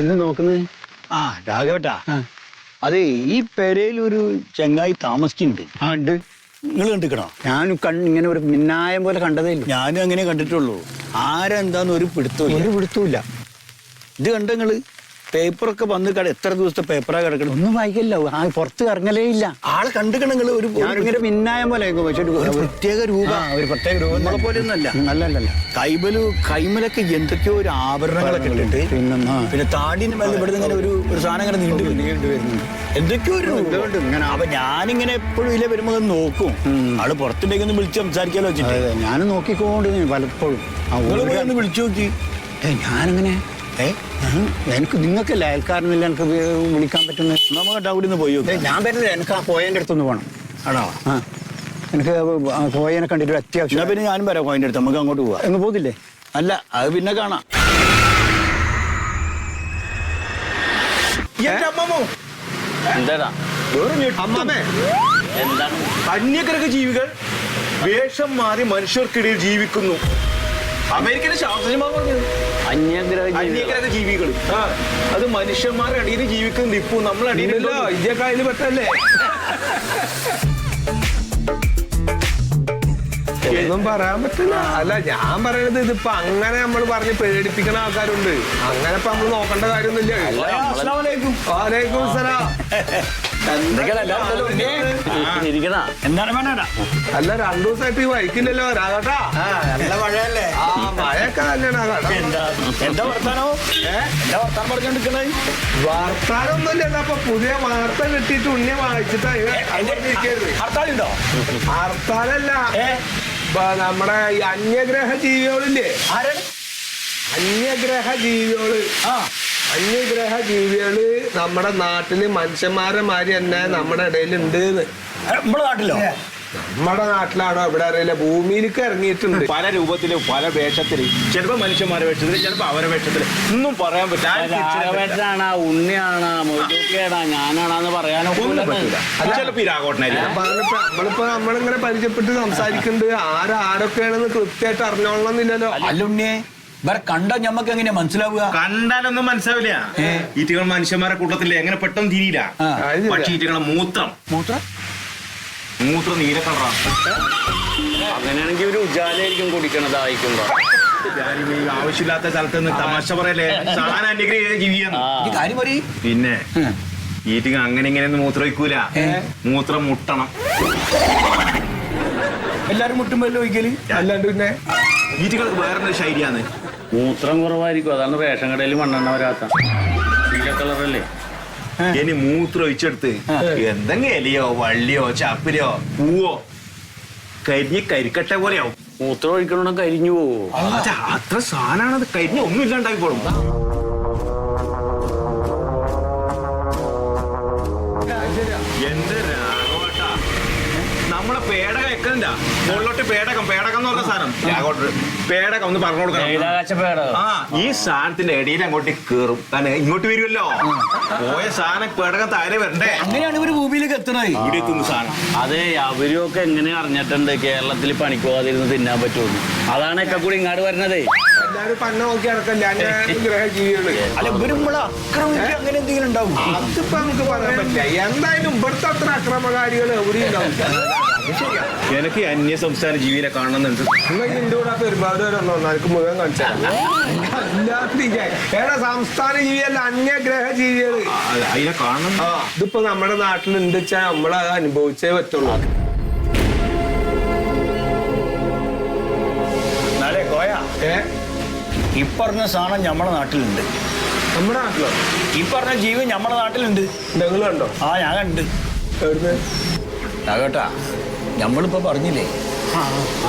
എന്ത് നോക്കുന്നത് ആ രാഘവട്ടാ. അതെ ഈ പെരയിൽ ഒരു ചെങ്ങായി താമസിക്കുന്നുണ്ട് ആ ഉണ്ട്. നിങ്ങൾ കണ്ടിക്കണോ? ഞാനും കണ്ണ് ഇങ്ങനെ ഒരു മിന്നായം പോലെ കണ്ടതേ ഇല്ല. ഞാനും അങ്ങനെ കണ്ടിട്ടുള്ളൂ. ആരെന്താന്ന് ഒരു പിടുത്തമില്ല ഒരു പിടുത്തമില്ല ഇത് കണ്ട നിങ്ങൾ? പേപ്പറൊക്കെ വന്ന് കട എത്ര ദിവസത്തെ പേപ്പറാ കിടക്കണം ഒന്നും വായിക്കല്ല. ആ പുറത്ത് ഇറങ്ങലേ ഇല്ല. ആളെ കണ്ടിക്കണ നിങ്ങൾ ഒരു ഞാനിങ്ങനെ മിന്നായം പോലെ ആയിരിക്കും. പക്ഷെ ഒരു- ഒരു പ്രത്യേക രൂപ. ആ, ഒരു പ്രത്യേക രൂപം നമ്മളെ തന്നെ. അല്ല. കൈമലു കൈമലൊക്കെ എന്തൊക്കെയോ ഒരു ആഭരണങ്ങളൊക്കെ ഇട്ടിട്ട് പിന്നെ ആ. പിന്നെ താടിന് മേലെ ഇവിടെ ഇങ്ങനെ ഒരു ഒരു സാധനം ഇങ്ങനെ നീണ്ടു വരുന്നു. നീണ്ടു വരുന്നുണ്ട് എന്തൊക്കെയോ ഒരു രൂപം. ഇങ്ങനെ അപ്പൊ ഞാനിങ്ങനെ എപ്പോഴും ഇതിലെ വരുമ്പോ ഒന്ന് നോക്കും. ആൾ പുറത്തുണ്ടെങ്കിൽ ഒന്ന് വിളിച്ച് സംസാരിക്കാലോ വെച്ചിട്ട്. അതെ ഞാനും നോക്കിക്കൊണ്ട് പലപ്പോഴും. ആ നിങ്ങൾ ഒരു- ഒന്ന് വിളിച്ചു നോക്കി. ഏ, ഞാനിങ്ങനെ ഏ? എനിക്ക് നിങ്ങൾക്കല്ല അയൽക്കാരനില്ല എനിക്ക് വിളിക്കാൻ പറ്റുന്ന നമുക്ക് ഡൗട്ടിന്ന് പോയി ഞാൻ പറ്റില്ല എനിക്ക് ആ പോയതിന്റെ അടുത്തൊന്ന് പോകണം ആണോ? ആ. എനിക്ക് കോയനെ കണ്ടിട്ട് അത്യാവശ്യം. ഞാൻ പിന്നെ ഞാനും വരാം കോയിന്റെ അടുത്ത്. നമുക്ക് അങ്ങോട്ട് പോവാം. എങ്ങ് പോകില്ലേ അല്ല അത് പിന്നെ കാണാം. എന്താടാ? അമ്മാമേ. എന്താണ്? അന്യഗ്രഹ ജീവികൾ വേഷം മാറി മനുഷ്യർക്കിടയിൽ ജീവിക്കുന്നു. അമേരിക്കൻ ശാസ്ത്രജ്ഞന്മാർ പറഞ്ഞത് അന്യഗ്രഹ ജീവികൾ അത് മനുഷ്യന്മാരുടെ അടിയിൽ ജീവിക്കുന്ന ഇപ്പൊ നമ്മൾ അടിയിലല്ലോ ഇതൊക്കെ അതിൽ പെട്ടല്ലേ? ഒന്നും പറയാൻ പറ്റില്ല. അല്ല ഞാൻ പറയണത് ഇതിപ്പോ അങ്ങനെ നമ്മൾ പറഞ്ഞ് പേടിപ്പിക്കുന്ന ആൾക്കാരുണ്ട്. അങ്ങനെ ഇപ്പൊ നമ്മൾ നോക്കേണ്ട കാര്യമൊന്നുമില്ല. വാലേക്കും സലാം. അല്ല രണ്ടു ദിവസമായിട്ട് ഈ വൈക്കില്ലല്ലോ രാഘട്ടാ നല്ല മഴയല്ലേ? ആ മഴയൊക്കെ തന്നെയാണ് ആകാട്ടാ എന്താ വർത്താനോ? എന്താ വർത്താനം പറഞ്ഞോണ്ടിരിക്കണേ? വർത്താനൊന്നുമില്ല അപ്പൊ പുതിയ വാർത്ത കിട്ടിയിട്ട് ഉണ്ണിയെ വായിച്ചിട്ടാ ഹർത്താലുണ്ടോ? ഹർത്താലല്ല. നമ്മുടെ ഈ അന്യഗ്രഹ ജീവികളില്ലേ അന്യഗ്രഹ ജീവികൾ ആ. അന്യഗ്രഹ ജീവികൾ നമ്മുടെ നാട്ടിൽ മനുഷ്യന്മാരെ മാതിരി തന്നെ നമ്മുടെ ഇടയിൽ ഉണ്ട് നമ്മുടെ നാട്ടിലോ? നമ്മുടെ നാട്ടിലാണോ ഇവിടെ അറിയില്ല. ഭൂമിയിലേക്ക് ഇറങ്ങിയിട്ടുണ്ട്. പല രൂപത്തിൽ പല വേഷത്തിൽ. ചിലപ്പോ മനുഷ്യന്മാരുടെ വേഷത്തിൽ ചിലപ്പോ അവരെ വേഷത്തിൽ. ഒന്നും പറയാൻ പറ്റില്ല. രാഘവേട്ടനാണ് ഉണ്ണിയാണ്? ഞാനാണെന്ന് പറയാനോ ഒന്നും പറ്റില്ല പറഞ്ഞപ്പോ നമ്മളിപ്പോ നമ്മളിങ്ങനെ പരിചയപ്പെട്ട് സംസാരിക്കുന്നുണ്ട് ആരാ ആരൊക്കെയാണെന്ന് കൃത്യമായിട്ട് അറിഞ്ഞോളണമെന്നില്ലല്ലോ അല്ലുണ്ണിയെ ഇവരെ കണ്ട ഞമ്മക്ക് എങ്ങനെയാ മനസ്സിലാവുക? കണ്ടാലൊന്നും മനസ്സിലാവില്ല. ഈറ്റുകൾ മനുഷ്യന്മാരെ കൂട്ടത്തിൽ എങ്ങനെ പെട്ടെന്ന് തിരിയില്ല. ആ. അത് ശരിയാ. പക്ഷെ ഈറ്റകളെ മൂത്രം. മൂത്രം? മൂത്രം നീല കളറാണ് അങ്ങനെയാണെങ്കിൽ ഒരു ഉജാലായിരിക്കും കുടിക്കണത് ആയിക്കുമ്പോ. ആവശ്യമില്ലാത്ത സ്ഥലത്ത് നിന്ന് തമാശ പറയല്ലേ? സാധനം ജീവിയാണ്? ഈ കാര്യം പറയും. പിന്നെ ഈറ്റിങ് അങ്ങനെ ഇങ്ങനെയൊന്നും മൂത്രം വയ്ക്കൂല മൂത്രം മുട്ടണം. എല്ലാരും മുട്ടുമ്പോ ഒരിക്കൽ അല്ലാണ്ട് പിന്നെ? ഈറ്റുകൾ വേറൊരു ശൈലിയാണ്? മൂത്രം കുറവായിരിക്കും. അതാണ് റേഷൻ കടയിൽ മണ്ണെണ്ണ വരാത്ത. നീല കളറല്ലേ? ഇനി മൂത്രം ഒഴിച്ചെടുത്ത് എന്തെങ്കിലും എലിയോ വള്ളിയോ ചപ്പിലോ പൂവോ കരിഞ്ഞ് കരിക്കട്ട പോലെയാവും. മൂത്രം ഒഴിക്കണോണ്ട് കരിഞ്ഞു പോവോ? അത് അത്ര സാധനമാണത് അത് കരിഞ്ഞ ഒന്നും ഇല്ലാണ്ടായിക്കോളും മുകളിലോട്ട് പേടകം പേടകം എന്ന് പറഞ്ഞ സാധനം. പേടകം ഒന്ന് പറഞ്ഞു കൊടുക്കണം. ആ ഈ സാധനത്തിന്റെ ഇടയിൽ അങ്ങോട്ട് കേറും കാരണം ഇങ്ങോട്ട് വരുമല്ലോ. പോയ സാധനം പേടകം താഴെ വരണ്ടേ? അങ്ങനെയാണ് ഇവർ ഭൂമിയിലേക്ക് എത്തണത്. ഇവിടെ എത്തുന്ന സാധനം. അതെ അവരൊക്കെ എങ്ങനെ അറിഞ്ഞിട്ടുണ്ട് കേരളത്തിൽ പണിക്ക് പോകാതിരുന്ന് തിന്നാൻ പറ്റുമെന്ന് അതാണ് ഒക്കെ കൂടി ഇങ്ങോട്ട് വരണതേ എല്ലാരും പന്ന നോക്കി നടക്കല്ലേ അല്ല അങ്ങനെ എന്തെങ്കിലും ഉണ്ടാവും. അതിപ്പോ നമുക്ക് പറയാൻ പറ്റില്ല. എന്തായാലും ഇവിടുത്തെ അത്ര അക്രമകാരികൾ എവിടെയും ഉണ്ടാവും എനിക്ക് അന്യ സംസ്ഥാന ജീവിനെ കാണണമെന്നുണ്ട്. ഒരുപാട് എനിക്ക് മുഴുവൻ കാണിച്ചാൽ സംസ്ഥാന ജീവിയല്ല അന്യഗ്രഹ ജീവികൾ. അത് അതിനെ കാണണം. ഇതിപ്പോ നമ്മുടെ നാട്ടിലുണ്ട് വെച്ചാൽ നമ്മളത് അനുഭവിച്ചേ പറ്റുള്ളൂ. ഈ പറഞ്ഞ സാധനം നമ്മുടെ നാട്ടിലുണ്ട്. നമ്മുടെ നാട്ടിലോ? ഈ പറഞ്ഞ ജീവി നമ്മുടെ നാട്ടിലുണ്ട്. കണ്ടോ? ആ ഞാൻ കണ്ട്. എവിടുന്ന്? കേട്ടാ നമ്മളിപ്പോ പറഞ്ഞില്ലേ?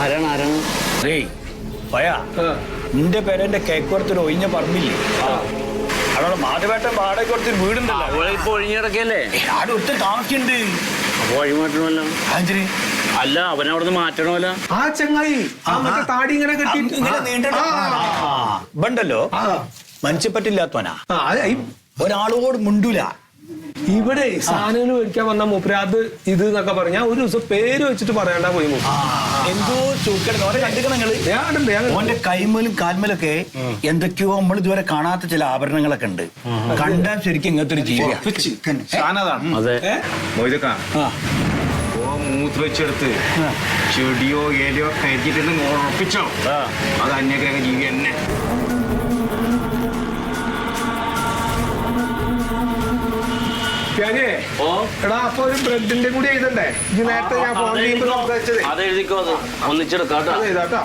ആരാണ് ആരാണ്? ഏയ് പയാ നിന്റെ പേരെന്റെ കേക്കുറത്തൊരു ഒഴിഞ്ഞ പറമ്പില്ലേ? അവിടെ മാധവേട്ടൻ വാടക കൊടുത്ത് വീടുണ്ടല്ലോ. ഇപ്പൊ ഒഴിഞ്ഞിടക്കല്ലേ ആടെ ഒത്തിരി താമസിക്കുന്നുണ്ട് അപ്പൊ വഴി മാറ്റണമല്ലോ അല്ല അവനവിടുന്ന് മാറ്റണമല്ലോ. ആ ചങ്ങായി താടി ഇങ്ങനെ കെട്ടി ഇങ്ങനെ നീണ്ട ബണ്ടല്ലോ മനുഷ്യപ്പറ്റില്ലാത്തവനാ? അത് ഒരാളോട് മുണ്ടൂല. ഇവിടെ സാധനങ്ങൾ മേടിക്കാൻ വന്ന മൂപ്പര് അത് ഇത് എന്നൊക്കെ പറഞ്ഞാൽ ഒരു ദിവസം പേര് വെച്ചിട്ട് പറയണ്ട പോയി. എന്തോ ഓന്റെ കൈമലും കാൽമലൊക്കെ എന്തൊക്കെയോ നമ്മൾ ഇതുവരെ കാണാത്ത ചില ആഭരണങ്ങളൊക്കെ ഉണ്ട്. കണ്ടാൽ ശരിക്കും ഇങ്ങനത്തെ ഒരു ജീവിതം മൂത്ത് വെച്ചെടുത്ത് ചെടിയോ ഏലയോ കരിച്ചിട്ട് ഉറപ്പിച്ചോ. അത് അന്യഗ്രഹ ജീവി തന്നെ. ഞാനേ എടാ അപ്പൊ ഒരു ബ്രെഡിന്റെ കൂടി എഴുതണ്ടേ? നേരത്തെ ഞാൻ ഫോൺ ചെയ്യുമ്പോൾ സംസാരിച്ചത് അത് എഴുതിക്കോ അത് ഒന്നിച്ചെടുക്കാം കേട്ടോ. അത് എഴുതാട്ടോ.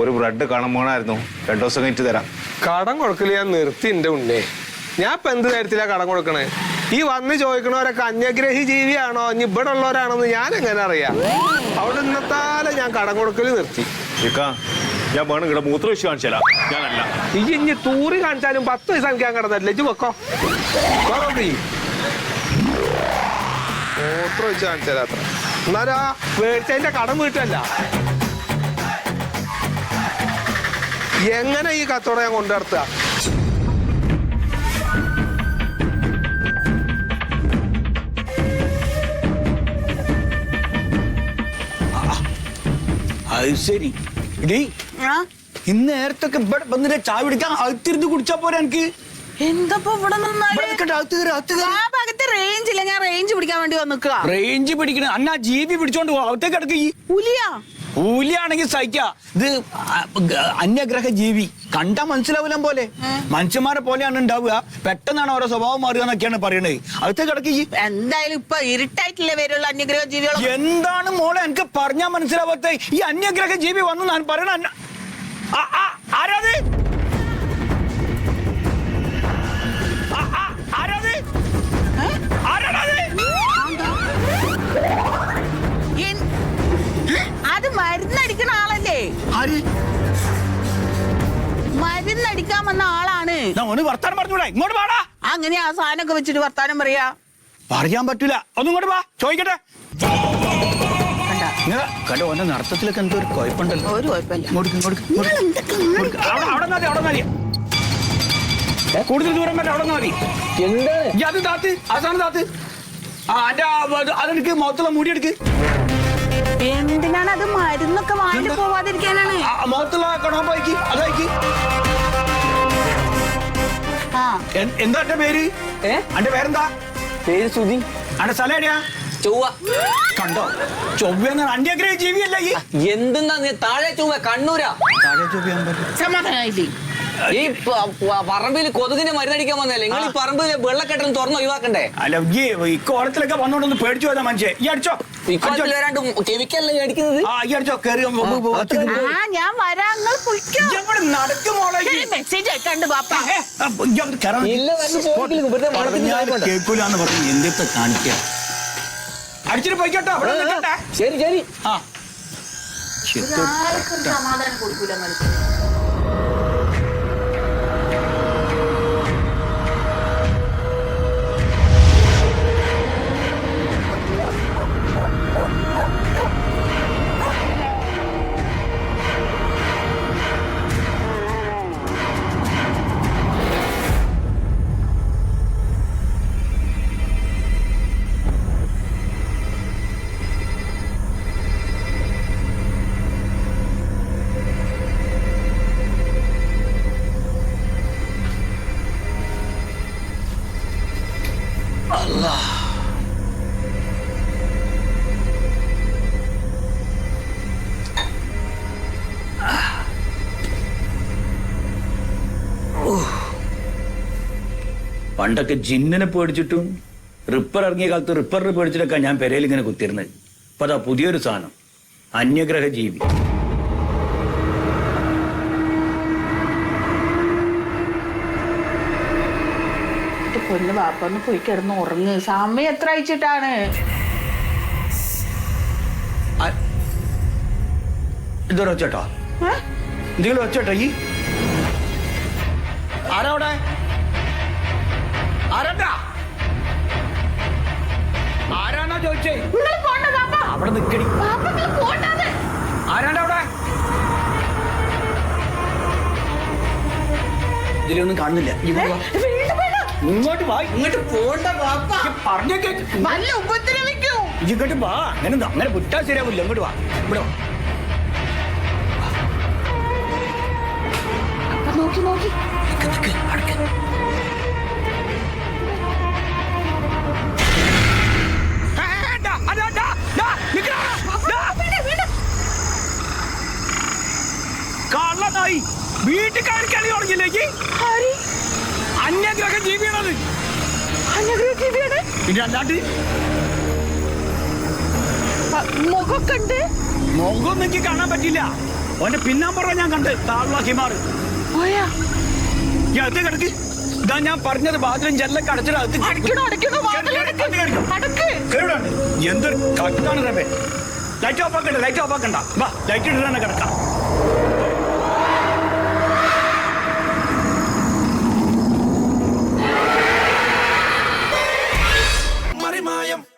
ഒരു ബ്രെഡ് കാണാൻ പോണായിരുന്നു. രണ്ടു ദിവസം കഴിഞ്ഞിട്ട് തരാം. കടം കൊടുക്കൽ ഞാൻ നിർത്തി എന്റെ ഉണ്ണേ. ഞാൻ ഇപ്പൊ എന്ത് കാര്യത്തിലാ കടം കൊടുക്കണേ? ഈ വന്ന് ചോദിക്കണവരൊക്കെ അന്യഗ്രഹി ജീവിയാണോ? ഇനി ഇവിടെ ഉള്ളവരാണോന്ന് ഞാൻ എങ്ങനെ അറിയാം? അവിടെ ഇന്നത്താലെ ഞാൻ കടം കൊടുക്കൽ നിർത്തി. ഞാൻ വേണം ഇവിടെ മൂത്ര വെച്ച് കാണിച്ചാലാ ഞാനല്ല. ഈ ഇനി തൂറി കാണിച്ചാലും പത്ത് പൈസ എനിക്ക് ഞാൻ കിടന്നില്ല ഇജ്ജ് വെക്കോ വേറെ നീ മൂത്ര വെച്ച് കാണിച്ചാൽ അത്ര. എന്നാലാ മേടിച്ചതിന്റെ കടം വീട്ടല്ല. എങ്ങനെ ഈ കച്ചവടം ഞാൻ കൊണ്ടു അത് ശരി. ഇടീ ആ? ഇന്ന് നേരത്തൊക്കെ ഇവിടെ വന്നിട്ട് ചായ പിടിക്കാൻ അകത്തിരുന്ന് കുടിച്ചാ പോരാ എനിക്ക്. എന്തപ്പോ ഇവിടെ നിന്നാൽ ഇവിടെ നിൽക്കട്ടെ, അകത്ത് കയറി അകത്ത് കയറി. ആ ഭാഗത്ത് റേഞ്ച് ഇല്ല ഞാൻ റേഞ്ച് പിടിക്കാൻ വേണ്ടി വന്നിക്കുക റേഞ്ച് പിടിക്കണ. അന്ന ജീവി പിടിച്ചോണ്ട് പോ അകത്തേക്ക് കിടക്ക് ഈ. പുലിയാ. കൂലിയാണെങ്കിൽ സഹിക്ക. ഇത് അന്യഗ്രഹ ജീവി കണ്ട മനസ്സിലാവില്ല പോലെ. മനുഷ്യന്മാരെ പോലെയാണ് ഉണ്ടാവുക. പെട്ടെന്നാണ് ഓരോ സ്വഭാവം മാറുക എന്നൊക്കെയാണ് പറയുന്നത് അടുത്ത കിടക്ക് എന്തായാലും ഇപ്പൊ ഇരുട്ടായിട്ടില്ലേ വരുള്ള അന്യഗ്രഹ ജീവികൾ എന്താണ് മോളെ എനിക്ക് പറഞ്ഞാ മനസ്സിലാവാത്ത ഈ അന്യഗ്രഹ ജീവി വന്നു ഞാൻ പറയണ ആരാ ആരാത്? മരുന്നടിക്കാൻ വന്ന ആളാണ്. ഒന്ന് വർത്താനം പറഞ്ഞൂടെ. ഇങ്ങോട്ട് പാടാ അങ്ങനെ ആ സാധനമൊക്കെ വെച്ചിട്ട് വർത്താനം പറയാ. പറയാൻ പറ്റൂല. ഒന്നും ഇങ്ങോട്ട് വാ. ചോദിക്കട്ടെ. കണ്ട? ഓന്റെ നടത്തത്തിലൊക്കെ എന്തോ ഒരു കുഴപ്പമുണ്ടല്ലോ ഒരു കുഴപ്പമില്ല കൂടുതൽ ദൂരം വരെ അവിടെ നിന്നാ മതി അത് താത്ത് അതാണ് താത്ത്. ആ അന്റെ ആ, അത് മുടി എടുക്ക്. എന്തിനാണ് അത് മരുന്നൊക്കെ വാങ്ങി പോവാതിരിക്കാനാണ്? മുഖത്തുള്ള എന്താ എന്റെ പേര്? ഏ? അന്റെ പേരെന്താ? പേര് സുധി. അന്റെ സ്ഥലം എവിടെയാ? ചൊവ്വ. കണ്ടോ? ചൊവ്വെന്ന് ജീവിയല്ല ഈ? എന്തെന്നാ നീ താഴെ ചൊവ്വ? കണ്ണൂരാ. താഴെ ചൊവ്വ സമാധാനായില്ലേ? ഈ പറമ്പിൽ കൊതുകിനെ മരുന്നടിക്കാൻ വന്നല്ലേ നിങ്ങൾ ഈ പറമ്പിൽ വെള്ളക്കെട്ടൻ തുറന്ന് ഒഴിവാക്കണ്ടേ? അല്ല ഈ ഈ കോളത്തിലൊക്കെ വന്നോണ്ടൊന്ന് പേടിച്ചു പോയതാ മനുഷ്യ. ഈ അടിച്ചോ. ഇക്കാലത്തിൽ അടിച്ചോ. വരാണ്ട് കെമിക്കലല്ലേ അടിക്കുന്നത്? ആ ഈ അടിച്ചോ. കേറി ആ ഞാൻ വരാം. നിങ്ങൾ പൊയ്ക്കോ നടക്കുമോളെ മെസ്സേജ് അയക്കാണ്ട് പാപ്പ ഇല്ല വന്ന് പോയിട്ടില്ല വെറുതെ വളർത്തിന് ചായക്കൊണ്ട. കേൾക്കൂലെന്ന് പറഞ്ഞ് എന്തിട്ട് കാണിക്ക? അടിച്ചിട്ട് പോയിക്കോട്ടോ അവിടെ നിൽക്കട്ടെ. ശരി ശരി. ആ. സമാധാനം കൊടുക്കൂല മനുഷ്യൻ പണ്ടൊക്കെ ജിന്നിനെ പേടിച്ചിട്ടും റിപ്പർ ഇറങ്ങിയ കാലത്ത് റിപ്പറിനെ പേടിച്ചിട്ടൊക്കെ ഞാൻ പെരയിൽ ഇങ്ങനെ കുത്തിരുന്നത് അപ്പൊ അതാ പുതിയൊരു സാധനം. അന്യഗ്രഹ ജീവി പൊന്ന് വാപ്പന്ന് പോയി കിടന്ന് ഉറങ്ങ്. സമയം എത്ര അയച്ചിട്ടാണ് ഇതൊരു ഒച്ചട്ടോ? എന്തെങ്കിലും ഒച്ചട്ടോ ഈ? ആരാ അവിടെ? ആരാണോ ചോദിച്ചേ? നിങ്ങൾ പോണ്ട പാപ്പ അവിടെ നിക്കടി. ആരാണ്ട് അവിടെ? ഇതിലൊന്നും കാണുന്നില്ല. ഇങ്ങോട്ട് വാ. ഇങ്ങോട്ട് വാ ഇങ്ങോട്ട് പോണ്ട പറഞ്ഞേക്കെ നല്ല ഉപദ്രവിക്കൂ. ഇങ്ങോട്ട് വാ. അങ്ങനെ അങ്ങനെ വിട്ടാൽ ശരിയാവില്ല. ഇങ്ങോട്ട് വാ. ഇവിടെ വാ. നോക്കി നോക്കി. നിക്ക്, നിക്ക്, അടക്ക്. കള്ളനായി വീട്ടുകാർ കളി തുടങ്ങിയില്ലേക്ക് അന്യഗ്രഹ ജീവിയാണത് പിന്നെ അല്ലാണ്ട് മുഖമൊക്കെ ഉണ്ട് മുഖം എനിക്ക് കാണാൻ പറ്റില്ല ഓന്റെ പിന്നാമ്പുറം ഞാൻ കണ്ട് താളുള്ള മാറി അകത്ത് കിടക്ക്. ഇതാ ഞാൻ പറഞ്ഞത് ബാത്റൂം ജനലൊക്കെ അടച്ചിട്ട് എന്തൊരു കട്ടാണ് റബേ ലൈറ്റ് ഓഫ് ആക്കണ്ട ലൈറ്റ് ഓഫ് ആക്കണ്ട. വാ ലൈറ്റ് ഇട്ടിട്ടാണ് കിടക്കാം.